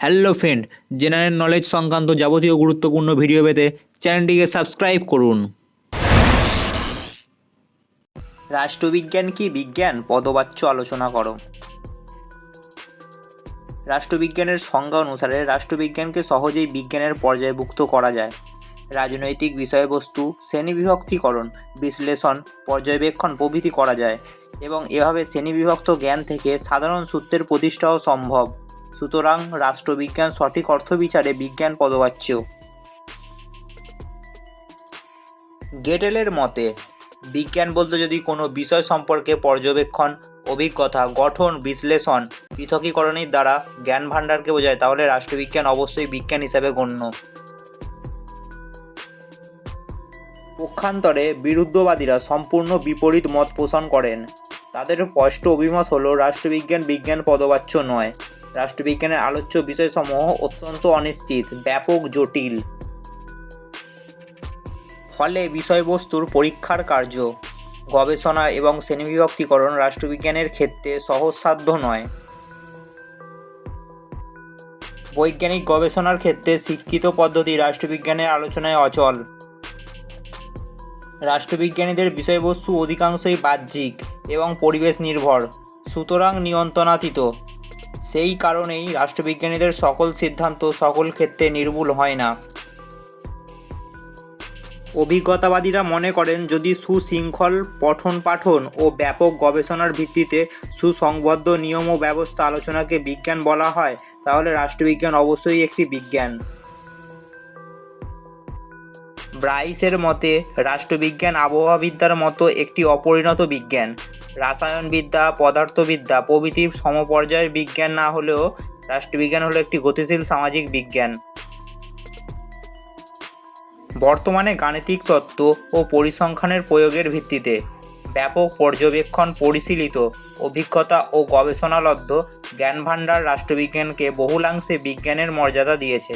Hello friend, general knowledge সংক্রান্ত যাবতীয় গুরুত্বপূর্ণ ভিডিও পেতে চ্যানেলটিকে সাবস্ক্রাইব করুন। রাষ্ট্রবিজ্ঞান কি বিজ্ঞান? পদবাচ্য আলোচনা করো। রাষ্ট্রবিজ্ঞানের সংজ্ঞা অনুসারে রাষ্ট্রবিজ্ঞানকে সহজেই বিজ্ঞানের পর্যায়ভুক্ত করা যায়। রাজনৈতিক বিষয়বস্তু, শ্রেণীবিভক্তিকরণ, বিশ্লেষণ, পর্যবেক্ষণ প্রভৃতি করা যায় এবং এভাবে শ্রেণীবিভক্ত জ্ঞান থেকে সাধারণ সূত্রের প্রতিষ্ঠাও সম্ভব। সুতরাং রাষ্ট্রবিজ্ঞান সঠিক অর্থবিচারে বিজ্ঞান পদবাচ্য। গেটেলের মতে, বিজ্ঞান বলতে যদি কোনো বিষয় সম্পর্কে পর্যবেক্ষণ, অভিজ্ঞতা, গঠন, বিশ্লেষণ, পৃথকীকরণের দ্বারা জ্ঞান ভাণ্ডারকে বোঝায়, তাহলে রাষ্ট্রবিজ্ঞান অবশ্যই বিজ্ঞান হিসাবে গণ্য। পক্ষান্তরে বিরুদ্ধবাদীরা সম্পূর্ণ বিপরীত মত পোষণ করেন। তাদের স্পষ্ট অভিমত হলো, রাষ্ট্রবিজ্ঞান বিজ্ঞান পদবাচ্য নয়। রাষ্ট্রবিজ্ঞানের আলোচ্য বিষয়সমূহ অত্যন্ত অনিশ্চিত, ব্যাপক জটিল। ফলে বিষয়বস্তুর পরীক্ষার কার্য, গবেষণা এবং শ্রেণীবিভক্তিকরণ রাষ্ট্রবিজ্ঞানের ক্ষেত্রে সহজসাধ্য নয়। বৈজ্ঞানিক গবেষণার ক্ষেত্রে শিক্ষিত পদ্ধতি রাষ্ট্রবিজ্ঞানের আলোচনায় অচল। রাষ্ট্রবিজ্ঞানীদের বিষয়বস্তু অধিকাংশই বাহ্যিক এবং পরিবেশ নির্ভর, সুতরাং নিয়ন্ত্রণাতীত। সেই কারণেই রাষ্ট্রবিজ্ঞানীদের সকল সিদ্ধান্ত সকল ক্ষেত্রে নির্ভুল হয় না। অভিজ্ঞতাবাদীরা মনে করেন, যদি সুশৃঙ্খল পঠন পাঠন ও ব্যাপক গবেষণার ভিত্তিতে সুসংবদ্ধ নিয়ম ও ব্যবস্থা আলোচনাকে বিজ্ঞান বলা হয়, তাহলে রাষ্ট্রবিজ্ঞান অবশ্যই একটি বিজ্ঞান। ব্রাইসের মতে, রাষ্ট্রবিজ্ঞান আবহাওয়াবিদ্যার মতো একটি অপরিণত বিজ্ঞান। রাসায়নবিদ্যা, পদার্থবিদ্যা, প্রভৃতি সমপর্যায়ের বিজ্ঞান না হলেও রাষ্ট্রবিজ্ঞান হলো একটি গতিশীল সামাজিক বিজ্ঞান। বর্তমানে গাণিতিক তত্ত্ব ও পরিসংখ্যানের প্রয়োগের ভিত্তিতে ব্যাপক পর্যবেক্ষণ পরিশীলিত অভিজ্ঞতা ও গবেষণালব্ধ জ্ঞানভাণ্ডার রাষ্ট্রবিজ্ঞানকে বহুলাংশে বিজ্ঞানের মর্যাদা দিয়েছে।